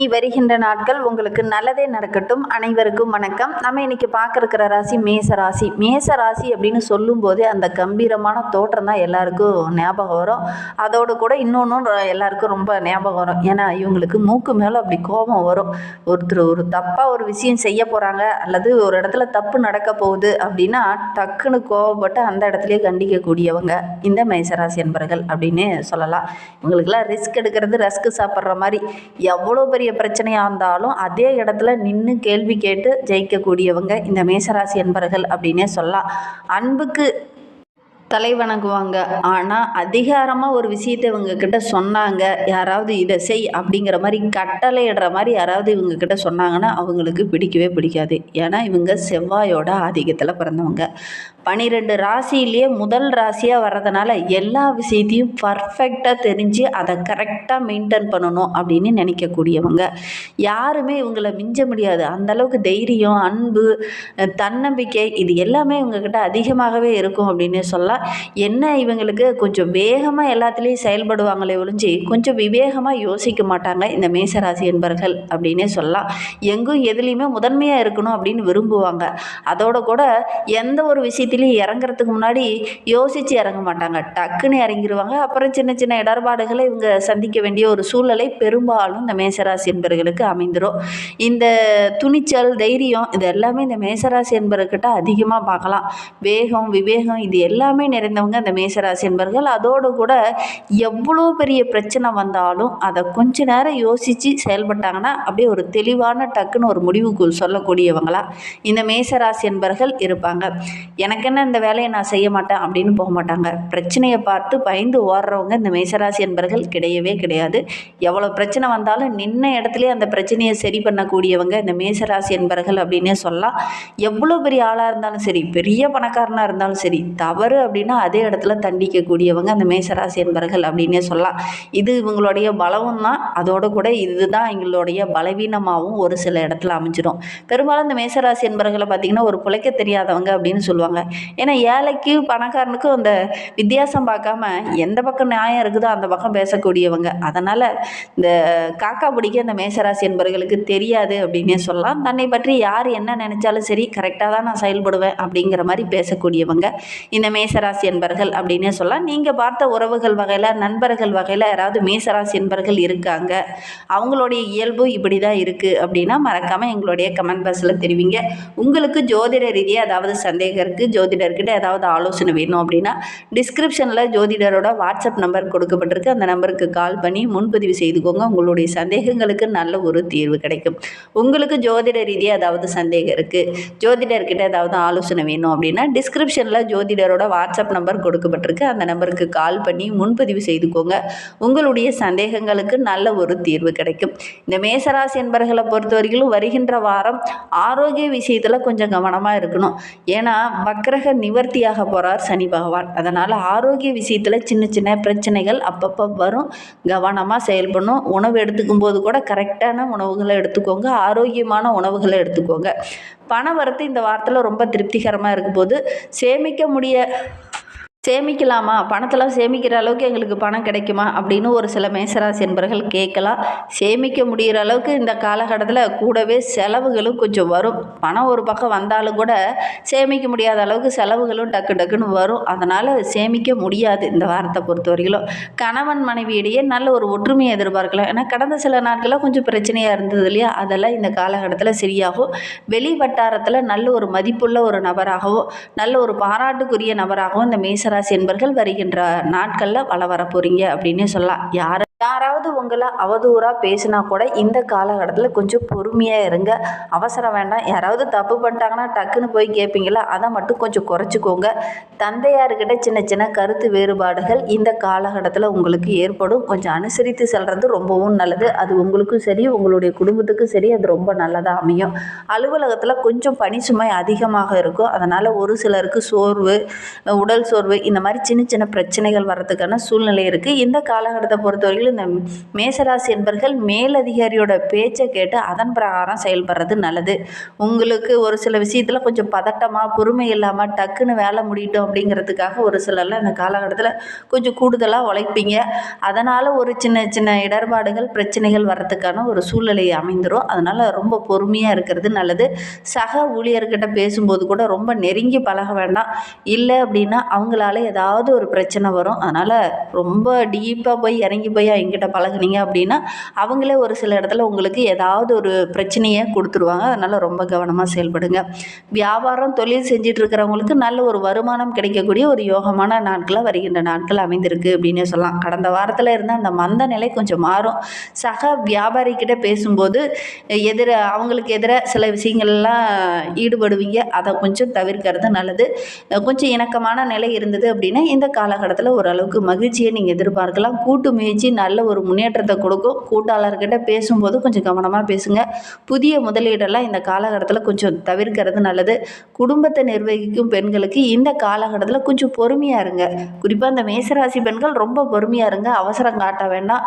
இனி வருகின்ற நாட்கள் உங்களுக்கு நல்லதே நடக்கட்டும். அனைவருக்கும் வணக்கம். நம்ம இன்னைக்கு பார்க்கறக்கிற ராசி மேச ராசி. மேச ராசி அப்படின்னு சொல்லும்போது அந்த கம்பீரமான தோற்றம் தான் எல்லாருக்கும் ஞாபகம் வரும். அதோடு கூட இன்னொன்றும் எல்லாருக்கும் ரொம்ப ஞாபகம் வரும். ஏன்னா இவங்களுக்கு மூக்கு மேலே அப்படி கோபம் வரும். ஒருத்தர் ஒரு தப்பாக ஒரு விஷயம் செய்ய போகிறாங்க அல்லது ஒரு இடத்துல தப்பு நடக்க போகுது அப்படின்னா டக்குன்னு கோபப்பட்டு அந்த இடத்துலயே கண்டிக்கக்கூடியவங்க இந்த மேசராசி என்பர்கள் அப்படின்னு சொல்லலாம். இவங்களுக்கெல்லாம் ரிஸ்க் எடுக்கிறது ரஸ்க் சாப்பிட்ற மாதிரி எவ்வளோ பெரிய பிரச்சனையாக இருந்தாலும் அதே இடத்துல நின்று கேள்வி கேட்டு ஜெயிக்கக்கூடியவங்க இந்த மேசராசி என்பர்கள் அப்படின்னே சொல்லலாம். அன்புக்கு தலை வணங்குவாங்க. ஆனால் அதிகாரமாக ஒரு விஷயத்தை இவங்க கிட்ட சொன்னாங்க. யாராவது இதை செய் அப்படிங்கிற மாதிரி கட்டளை இடுற மாதிரி யாராவது இவங்க கிட்ட சொன்னாங்கன்னா அவங்களுக்கு பிடிக்கவே பிடிக்காது. ஏன்னா இவங்க செவ்வாயோட ஆதிக்கத்தில் பிறந்தவங்க. பனிரெண்டு ராசியிலேயே முதல் ராசியாக வர்றதுனால எல்லா விஷயத்தையும் பர்ஃபெக்டாக தெரிஞ்சு அதை கரெக்டாக மெயின்டைன் பண்ணணும் அப்படின்னு நினைக்கக்கூடியவங்க. யாருமே இவங்களை மிஞ்ச முடியாது. அந்தளவுக்கு தைரியம் அன்பு தன்னம்பிக்கை இது எல்லாமே இவங்கக்கிட்ட அதிகமாகவே இருக்கும் அப்படின்னு சொல்லலாம். என்ன இவங்களுக்கு கொஞ்சம் வேகமாக எல்லாத்துலேயும் செயல்படுவாங்களே ஒழிஞ்சு கொஞ்சம் விவேகமாக யோசிக்க மாட்டாங்க இந்த மேசராசி என்பர்கள் அப்படின்னே சொல்லலாம். எங்கும் எதுலேயுமே முதன்மையாக இருக்கணும் அப்படின்னு விரும்புவாங்க. அதோட கூட எந்த ஒரு விஷயத்தையும் விஷயத்துலையும் இறங்குறதுக்கு முன்னாடி யோசித்து இறங்க மாட்டாங்க. டக்குன்னு இறங்கிடுவாங்க அப்புறம் சின்ன சின்ன இடர்பாடுகளை இவங்க சந்திக்க வேண்டிய ஒரு சூழ்நிலை பெரும்பாலும் இந்த மேசராசி என்பர்களுக்கு அமைந்துடும் இந்த துணிச்சல் தைரியம் இது எல்லாமே இந்த மேசராசி என்பர்கிட்ட அதிகமாக பார்க்கலாம். வேகம் விவேகம் இது எல்லாமே நிறைந்தவங்க இந்த மேசராசி என்பர்கள். அதோடு கூட எவ்வளோ பெரிய பிரச்சனை வந்தாலும் அதை கொஞ்ச நேரம் யோசித்து செயல்பட்டாங்கன்னா அப்படியே ஒரு தெளிவான டக்குன்னு ஒரு முடிவுக்கு சொல்லக்கூடியவங்களா இந்த மேசராசி என்பர்கள் இருப்பாங்க. எனக்கு என்ன இந்த வேலையை நான் செய்ய மாட்டேன் அப்படின்னு போக மாட்டாங்க. பிரச்சனையை பார்த்து பயந்து ஓடுறவங்க இந்த மேசராசி என்பர்கள் கிடையவே கிடையாது. எவ்வளோ பிரச்சனை வந்தாலும் நின்ன இடத்துலேயே அந்த பிரச்சனையை சரி பண்ணக்கூடியவங்க இந்த மேசராசி என்பர்கள் அப்படின்னே சொல்லலாம். எவ்வளோ பெரிய ஆளாக இருந்தாலும் சரி பெரிய பணக்காரனாக இருந்தாலும் சரி தவறு அப்படின்னா அதே இடத்துல தண்டிக்கக்கூடியவங்க அந்த மேசராசி என்பர்கள் அப்படின்னே சொல்லலாம். இது இவங்களுடைய பலவும் தான். அதோடு கூட இதுதான் எங்களுடைய பலவீனமாகவும் ஒரு சில இடத்துல அமைஞ்சிடும் பெரும்பாலும் இந்த மேசராசி என்பர்களை பார்த்திங்கன்னா ஒரு பிழைக்க தெரியாதவங்க அப்படின்னு சொல்லுவாங்க. ஏன்னா ஏழைக்கு பணக்காரனுக்கும் அந்த வித்தியாசம் பார்க்காம எந்த பக்கம் நியாயம் இருக்குதோ அந்த பக்கம் பேசக்கூடியவங்க. அதனால் இந்த காக்கா பிடிக்க இந்த மேசராசி என்பர்களுக்கு தெரியாது அப்படின்னே சொல்லலாம். தன்னை பற்றி யார் என்ன நினச்சாலும் சரி கரெக்டாக தான் நான் செயல்படுவேன் அப்படிங்கிற மாதிரி பேசக்கூடியவங்க இந்த மேசராசி என்பர்கள் அப்படின்னே சொல்லலாம். நீங்கள் பார்த்த உறவுகள் வகையில் நண்பர்கள் வகையில் யாராவது மேசராசி என்பர்கள் இருக்காங்க. அவங்களுடைய இயல்பு இப்படி தான் இருக்குது அப்படின்னா மறக்காமல் எங்களுடைய கமெண்ட் பாக்ஸில் தெரிவிங்க. உங்களுக்கு ஜோதிட ரீதியாக ஏதாவது சந்தேகம் இருக்குது ஜோதிடர்கிட்ட ஏதாவது ஆலோசனை வேணும் அப்படின்னா டிஸ்கிரிப்ஷனில் ஜோதிடரோட வாட்ஸ்அப் நம்பர் கொடுக்கப்பட்டிருக்கு. அந்த நம்பருக்கு கால் பண்ணி முன்பதிவு செய்துக்கோங்க. உங்களுடைய சந்தேகங்களுக்கு நல்ல ஒரு தீர்வு கிடைக்கும். உங்களுக்கு ஜோதிட ரீதியாக ஏதாவது சந்தேகம் இருக்குது ஜோதிடர்கிட்ட ஏதாவது ஆலோசனை வேணும் அப்படின்னா டிஸ்கிரிப்ஷனில் ஜோதிடரோட வாட்ஸ்அப் நம்பர் கொடுக்கப்பட்டிருக்கு. அந்த நம்பருக்கு கால் பண்ணி முன்பதிவு செய்துக்கோங்க. உங்களுடைய சந்தேகங்களுக்கு நல்ல ஒரு தீர்வு கிடைக்கும். இந்த மேசராசி என்பர்களை பொறுத்த வரைக்கும் வருகின்ற வாரம் ஆரோக்கிய விஷயத்தில் கொஞ்சம் கவனமாக இருக்கணும். ஏன்னா வக்கரக நிவர்த்தியாக போகிறார் சனி பகவான். அதனால் ஆரோக்கிய விஷயத்தில் சின்ன சின்ன பிரச்சனைகள் அப்பப்போ வரும். கவனமாக செயல்படணும் உணவு எடுத்துக்கும் போது கூட கரெக்டான உணவுகளை எடுத்துக்கோங்க. ஆரோக்கியமான உணவுகளை எடுத்துக்கோங்க. பண வரத்து இந்த வாரத்தில் ரொம்ப திருப்திகரமாக இருக்கும்போது சேமிக்க முடிய சேமிக்கலாமா? பணத்தெல்லாம் சேமிக்கிற அளவுக்கு எங்களுக்கு பணம் கிடைக்குமா? அப்படின்னு ஒரு சில மேசராசி என்பர்கள் கேட்கலாம். சேமிக்க முடிகிற அளவுக்கு இந்த காலகட்டத்தில் கூடவே செலவுகளும் கொஞ்சம் வரும். பணம் ஒரு பக்கம் வந்தாலும் கூட சேமிக்க முடியாத அளவுக்கு செலவுகளும் டக்கு டக்குன்னு வரும். அதனால் சேமிக்க முடியாது இந்த வாரத்தை பொறுத்த வரையிலும் கணவன் மனைவியிடையே நல்ல ஒரு ஒற்றுமையை எதிர்பார்க்கலாம். ஏன்னா கடந்த சில நாட்களில் கொஞ்சம் பிரச்சனையாக இருந்தது இல்லையா? அதெல்லாம் இந்த காலகட்டத்தில் சரியாகும். வெளி வட்டாரத்தில் நல்ல ஒரு மதிப்புள்ள ஒரு நபராகவும் நல்ல ஒரு பாராட்டுக்குரிய நபராகவும் இந்த மேசரா ராசி என்பர்கள் வருகின்ற நாட்களில் வள வர போகிறீங்க அப்படின்னு சொல்லலாம் யார் யாராவது உங்களை அவதூறாக பேசினா கூட இந்த காலகட்டத்தில் கொஞ்சம் பொறுமையாக இருங்க. அவசரம் வேண்டாம். யாராவது தப்பு பண்ணிட்டாங்கன்னா டக்குன்னு போய் கேட்பீங்களா அதை மட்டும் கொஞ்சம் குறைச்சிக்கோங்க. தந்தையார்கிட்ட சின்ன சின்ன கருத்து வேறுபாடுகள் இந்த காலகட்டத்தில் உங்களுக்கு ஏற்படும். கொஞ்சம் அனுசரித்து செல்கிறது ரொம்பவும் நல்லது. அது உங்களுக்கும் சரி உங்களுடைய குடும்பத்துக்கும் சரி அது ரொம்ப நல்லதாக அமையும். அலுவலகத்தில் கொஞ்சம் பணி சுமை அதிகமாக இருக்கும். அதனால் ஒரு சிலருக்கு சோர்வு உடல் சோர்வு இந்த மாதிரி சின்ன சின்ன பிரச்சனைகள் வர்றதுக்கான சூழ்நிலை இருக்குது இந்த காலகட்டத்தை பொறுத்தவரையிலும் இந்த மேசராசி என்பர்கள் மேலதிகாரியோட பேச்சை கேட்டு அதன் பிரகாரம் செயல்படுறது நல்லது. உங்களுக்கு ஒரு சில விஷயத்தில் கொஞ்சம் பதட்டமாக பொறுமை இல்லாமல் டக்குன்னு வேலை முடியட்டும் அப்படிங்கிறதுக்காக ஒரு சிலர்லாம் இந்த காலகட்டத்தில் கொஞ்சம் கூடுதலாக உழைப்பீங்க. அதனால் ஒரு சின்ன சின்ன இடர்பாடுகள் பிரச்சனைகள் வர்றதுக்கான ஒரு சூழ்நிலை அமைந்துடும் அதனால் ரொம்ப பொறுமையாக இருக்கிறது நல்லது. சக ஊழியர்கிட்ட பேசும்போது கூட ரொம்ப நெருங்கி பழக வேண்டாம். இல்லை அப்படின்னா அவங்களால ஏதாவது ஒரு பிரச்சனை வரும் அதனால் ரொம்ப டீப்பாக போய் இறங்கி போய் அவங்ககிட்ட பழகுனீங்க அப்படின்னா அவங்களே ஒரு சில இடத்துல உங்களுக்கு ஏதாவது ஒரு பிரச்சனையை கொடுத்துருவாங்க. அதனால் ரொம்ப கவனமாக செயல்படுங்க. வியாபாரம் தொழில் செஞ்சுட்டு இருக்கிறவங்களுக்கு நல்ல ஒரு வருமானம் கிடைக்கக்கூடிய ஒரு யோகமான நாட்களாக வருகின்ற நாட்கள் அமைந்திருக்கு அப்படின்னே சொல்லலாம். கடந்த வாரத்தில் இருந்த அந்த மந்த நிலை கொஞ்சம் மாறும். சக வியாபாரிக்கிட்ட பேசும்போது எதிர அவங்களுக்கு எதிராக சில விஷயங்கள்லாம் ஈடுபடுவீங்க. அதை கொஞ்சம் தவிர்க்கிறது நல்லது. கொஞ்சம் இணக்கமான நிலை இருந்தது அப்படின்னா இந்த காலகட்டத்தில் ஓரளவுக்கு மகிழ்ச்சியை நீங்கள் எதிர்பார்க்கலாம். கூட்டு முயற்சி நல்ல ஒரு முன்னேற்றத்தை கொடுக்கும். கூட்டாளர்கிட்ட பேசும்போது கொஞ்சம் கவனமாக பேசுங்க. புதிய முதலீடெல்லாம் இந்த காலகட்டத்தில் கொஞ்சம் தவிர்க்கிறது நல்லது. குடும்பத்தை நிர்வகிக்கும் பெண்களுக்கு இந்த காலகட்டத்தில் கொஞ்சம் பொறுமையாக இருங்க. குறிப்பாக இந்த மேசராசி பெண்கள் ரொம்ப பொறுமையாக இருங்க. அவசரம் காட்ட வேண்டாம்.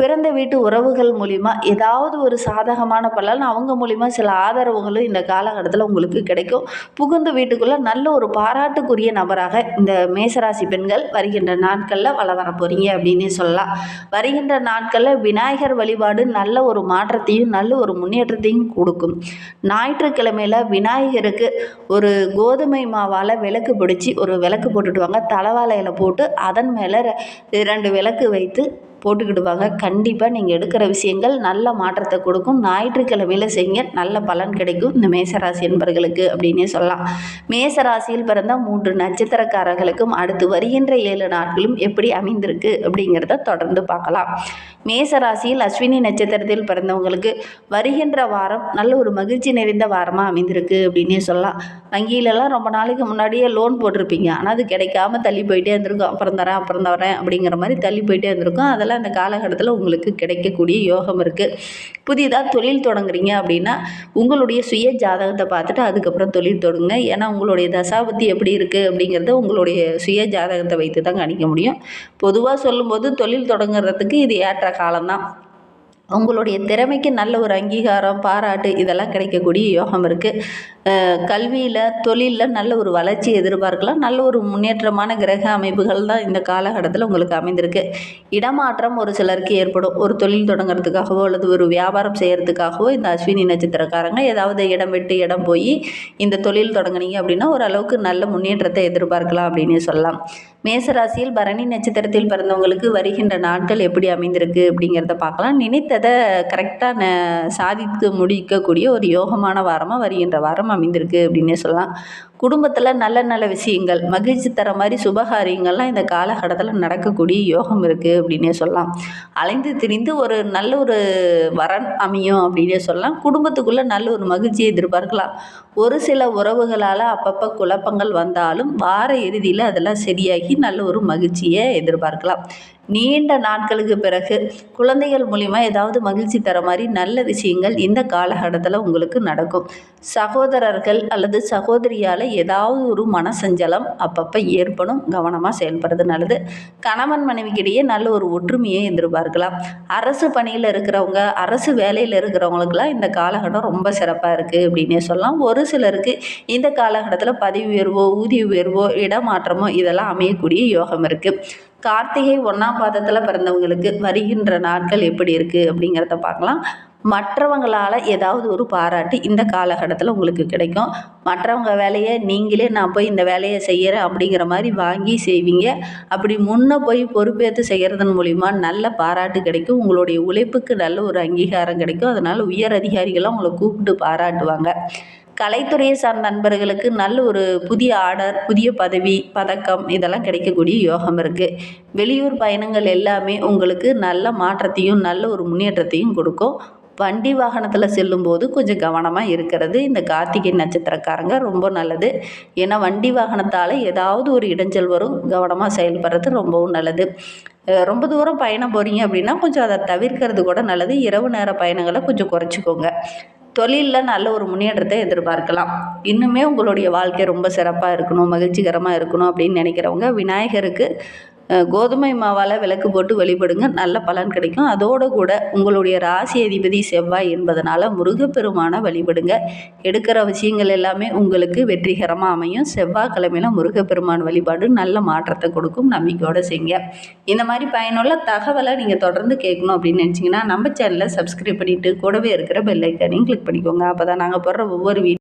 பிறந்த வீட்டு உறவுகள் மூலிமா ஏதாவது ஒரு சாதகமான பலன் அவங்க மூலிமா சில ஆதரவுகளும் இந்த காலகட்டத்தில் உங்களுக்கு கிடைக்கும். புகுந்த வீட்டுக்குள்ளே நல்ல ஒரு பாராட்டுக்குரிய நபராக இந்த மேசராசி பெண்கள் வருகின்ற நாட்களில் வள வர போகிறீங்க அப்படின்னே சொல்லலாம். வருகின்ற நாட்களில் விநாயகர் வழிபாடு நல்ல ஒரு மாற்றத்தையும் நல்ல ஒரு முன்னேற்றத்தையும் கொடுக்கும். ஞாயிற்றுக்கிழமையில் விநாயகருக்கு ஒரு கோதுமை மாவால் விளக்கு பிடிச்சி ஒரு விளக்கு போட்டுட்டு வாங்க. தலைவாழையில் போட்டு அதன் மேலே ரெண்டு விளக்கு வைத்து போட்டுக்கிடுவாங்க. கண்டிப்பாக நீங்கள் எடுக்கிற விஷயங்கள் நல்ல மாற்றத்தை கொடுக்கும். ஞாயிற்றுக்கிழமையில் செய்யுங்க. நல்ல பலன் கிடைக்கும். இந்த மேசராசி என்பர்களுக்கு அப்படின்னே சொல்லலாம். மேசராசியில் பிறந்த மூன்று நட்சத்திரக்காரர்களுக்கும் அடுத்து வருகின்ற ஏழு நாட்களும் எப்படி அமைந்திருக்கு அப்படிங்கிறத தொடர்ந்து பார்க்கலாம். மேசராசியில் அஸ்வினி நட்சத்திரத்தில் பிறந்தவங்களுக்கு வருகின்ற வாரம் நல்ல ஒரு மகிழ்ச்சி நிறைந்த வாரமாக அமைந்திருக்கு அப்படின்னே சொல்லலாம். வங்கியிலலாம் ரொம்ப நாளைக்கு முன்னாடியே லோன் போட்டிருப்பீங்க. ஆனால் அது கிடைக்காம தள்ளி போயிட்டே இருந்திருக்கும். அப்புறம் தரேன் அப்புறம் தரேன் அப்படிங்கிற மாதிரி தள்ளி போயிட்டே இருந்திருக்கும். அதெல்லாம் அந்த காலகட்டத்தில் உங்களுக்கு கிடைக்கக்கூடிய யோகம் இருக்குது புதிதாக தொழில் தொடங்குறீங்க அப்படின்னா உங்களுடைய சுய ஜாதகத்தை பார்த்துட்டு அதுக்கப்புறம் தொழில் தொடங்குங்க. ஏன்னா உங்களுடைய தசாபத்தி எப்படி இருக்குது அப்படிங்கிறத உங்களுடைய சுய ஜாதகத்தை வைத்து தான் கணிக்க முடியும். பொதுவாக சொல்லும்போது தொழில் தொடங்குறதுக்கு இது ஏற்ற காலம்தான். உங்களுடைய திறமைக்கு நல்ல ஒரு அங்கீகாரம் பாராட்டு இதெல்லாம் கிடைக்கக்கூடிய யோகம் இருக்குது கல்வியில் தொழிலில் நல்ல ஒரு வளர்ச்சி எதிர்பார்க்கலாம். நல்ல ஒரு முன்னேற்றமான கிரக அமைப்புகள் தான் இந்த காலகட்டத்தில் உங்களுக்கு அமைந்திருக்கு. இடமாற்றம் ஒரு சிலருக்கு ஏற்படும். ஒரு தொழில் தொடங்குறதுக்காகவோ அல்லது ஒரு வியாபாரம் செய்கிறதுக்காகவோ இந்த அஸ்வினி நட்சத்திரக்காரங்க ஏதாவது இடம் விட்டு இடம் போய் இந்த தொழில் தொடங்குனீங்க அப்படின்னா ஓரளவுக்கு நல்ல முன்னேற்றத்தை எதிர்பார்க்கலாம் அப்படின்னு சொல்லலாம். மேசராசியில் பரணி நட்சத்திரத்தில் பிறந்தவங்களுக்கு வருகின்ற நாட்கள் எப்படி அமைந்திருக்கு அப்படிங்கிறத பார்க்கலாம். நினைத்த நினைத்ததை கரெக்டாக ந சாதித்து முடிக்கக்கூடிய ஒரு யோகமான வாரமாக வருகின்ற வாரம் அமைந்திருக்கு அப்படின்னே சொல்லலாம். குடும்பத்தில் நல்ல நல்ல விஷயங்கள் மகிழ்ச்சி தர மாதிரி சுபகாரியங்கள்லாம் இந்த காலகட்டத்தில் நடக்கக்கூடிய யோகம் இருக்குது அப்படின்னே சொல்லலாம். அலைந்து திரிந்து ஒரு நல்ல ஒரு வரன் அமையும் அப்படின்னே சொல்லலாம். குடும்பத்துக்குள்ளே நல்ல ஒரு மகிழ்ச்சியை எதிர்பார்க்கலாம். ஒரு சில உறவுகளால் அப்பப்போ குழப்பங்கள் வந்தாலும் வார இறுதியில் அதெல்லாம் சரியாகி நல்ல ஒரு மகிழ்ச்சியை எதிர்பார்க்கலாம். நீண்ட நாட்களுக்கு பிறகு குழந்தைகள் மூலிமா ஏதாவது மகிழ்ச்சி தர மாதிரி நல்ல விஷயங்கள் இந்த காலகட்டத்தில் உங்களுக்கு நடக்கும். சகோதரர்கள் அல்லது சகோதரியால் ஏதாவது ஒரு மனசஞ்சலம் அப்பப்போ ஏற்படும். கவனமாக செயல்படுறது நல்லது. கணவன் மனைவிக்கிடையே நல்ல ஒரு ஒற்றுமையை எதிர்பார்க்கலாம். அரசு பணியில் இருக்கிறவங்க அரசு வேலையில் இருக்கிறவங்களுக்கெல்லாம் இந்த காலகட்டம் ரொம்ப சிறப்பாக இருக்குது அப்படின்னே சொல்லலாம். ஒரு சிலருக்கு இந்த காலகட்டத்தில் பதவி உயர்வோ ஊதிய உயர்வோ இடமாற்றமோ இதெல்லாம் அமையக்கூடிய யோகம் இருக்குது கார்த்திகை ஒன்றாம் பாதத்தில் பிறந்தவங்களுக்கு வருகின்ற நாட்கள் எப்படி இருக்குது அப்படிங்கிறத பார்க்கலாம். மற்றவங்களால் ஏதாவது ஒரு பாராட்டு இந்த காலகட்டத்தில் உங்களுக்கு கிடைக்கும். மற்றவங்க வேலையை நீங்களே நான் போய் இந்த வேலையை செய்கிறேன் அப்படிங்கிற மாதிரி வாங்கி செய்வீங்க. அப்படி முன்னே போய் பொறுப்பேற்று செய்கிறதன் மூலிமா நல்ல பாராட்டு கிடைக்கும். உங்களுடைய உழைப்புக்கு நல்ல ஒரு அங்கீகாரம் கிடைக்கும். அதனால் உயர் அதிகாரிகளும் உங்களை கூப்பிட்டு பாராட்டுவாங்க. கலைத்துறையை சார்ந்த நண்பர்களுக்கு நல்ல ஒரு புதிய ஆர்டர் புதிய பதவி பதக்கம் இதெல்லாம் கிடைக்கக்கூடிய யோகம் இருக்குது வெளியூர் பயணங்கள் எல்லாமே உங்களுக்கு நல்ல மாற்றத்தையும் நல்ல ஒரு முன்னேற்றத்தையும் கொடுக்கும். வண்டி வாகனத்தில் செல்லும்போது கொஞ்சம் கவனமாக இருக்கிறது. இந்த கார்த்திகை நட்சத்திரக்காரங்க ரொம்ப நல்லது. ஏன்னா வண்டி வாகனத்தால் ஏதாவது ஒரு இடைஞ்சல் வரும். கவனமாக செயல்படுறது ரொம்பவும் நல்லது. ரொம்ப தூரம் பயணம் போகிறீங்க அப்படின்னா கொஞ்சம் அதை தவிர்க்கிறது கூட நல்லது. இரவு நேர பயணங்களை கொஞ்சம் குறைச்சிக்கோங்க. தொழிலில் நல்ல ஒரு முன்னேற்றத்தை எதிர்பார்க்கலாம். இன்னுமே உங்களுடைய வாழ்க்கை ரொம்ப சிறப்பாக இருக்கணும் மகிழ்ச்சிகரமாக இருக்கணும் அப்படின்னு நினைக்கிறவங்க விநாயகருக்கு கோதுமை மாவால் விளக்கு போட்டு வழிபடுங்க. நல்ல பலன் கிடைக்கும். அதோடு கூட உங்களுடைய ராசி அதிபதி செவ்வாய் என்பதனால் முருகப்பெருமானை வழிபடுங்க. எடுக்கிற விஷயங்கள் எல்லாமே உங்களுக்கு வெற்றிகரமாக அமையும். செவ்வாய்க்கிழமையில முருகப்பெருமான் வழிபாடு நல்ல மாற்றத்தை கொடுக்கும். நம்பிக்கையோடு செய்யுங்க. இந்த மாதிரி பயனுள்ள தகவலை நீங்கள் தொடர்ந்து கேட்கணும் அப்படின்னு நினச்சிங்கன்னா நம்ம சேனலை சப்ஸ்கிரைப் பண்ணிவிட்டு கூடவே இருக்கிற பெல்லைக்கானையும் கிளிக் பண்ணிக்கோங்க. அப்போ தான் நாங்கள் போடுற ஒவ்வொரு வீடியோ